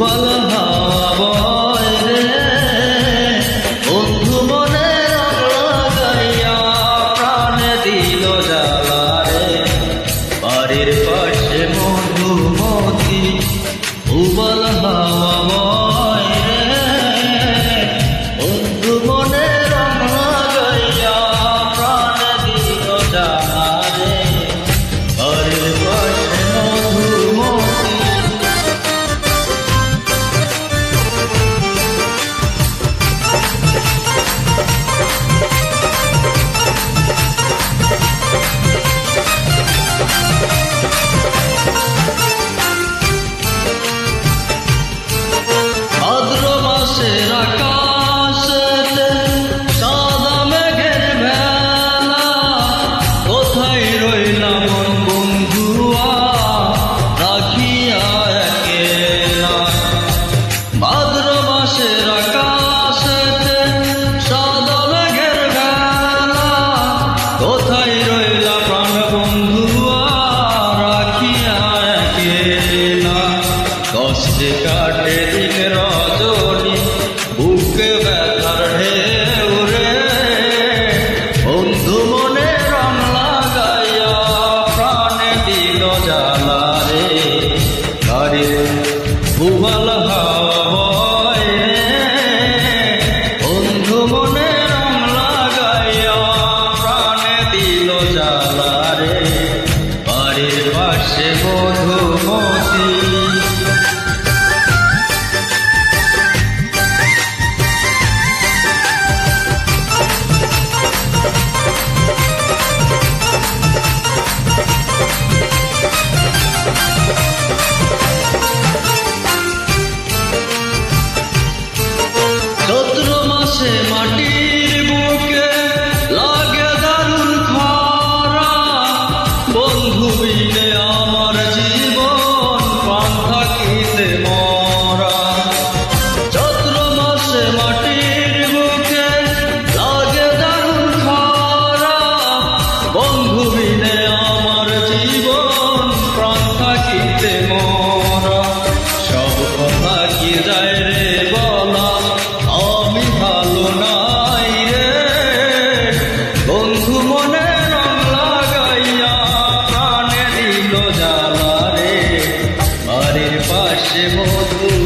Bala ভুবল বন্ধু মনে রং লাগাইয়া প্রাণে দিল জ্বালারে। বাড়ির পাশে মধুমতি পাশে মধু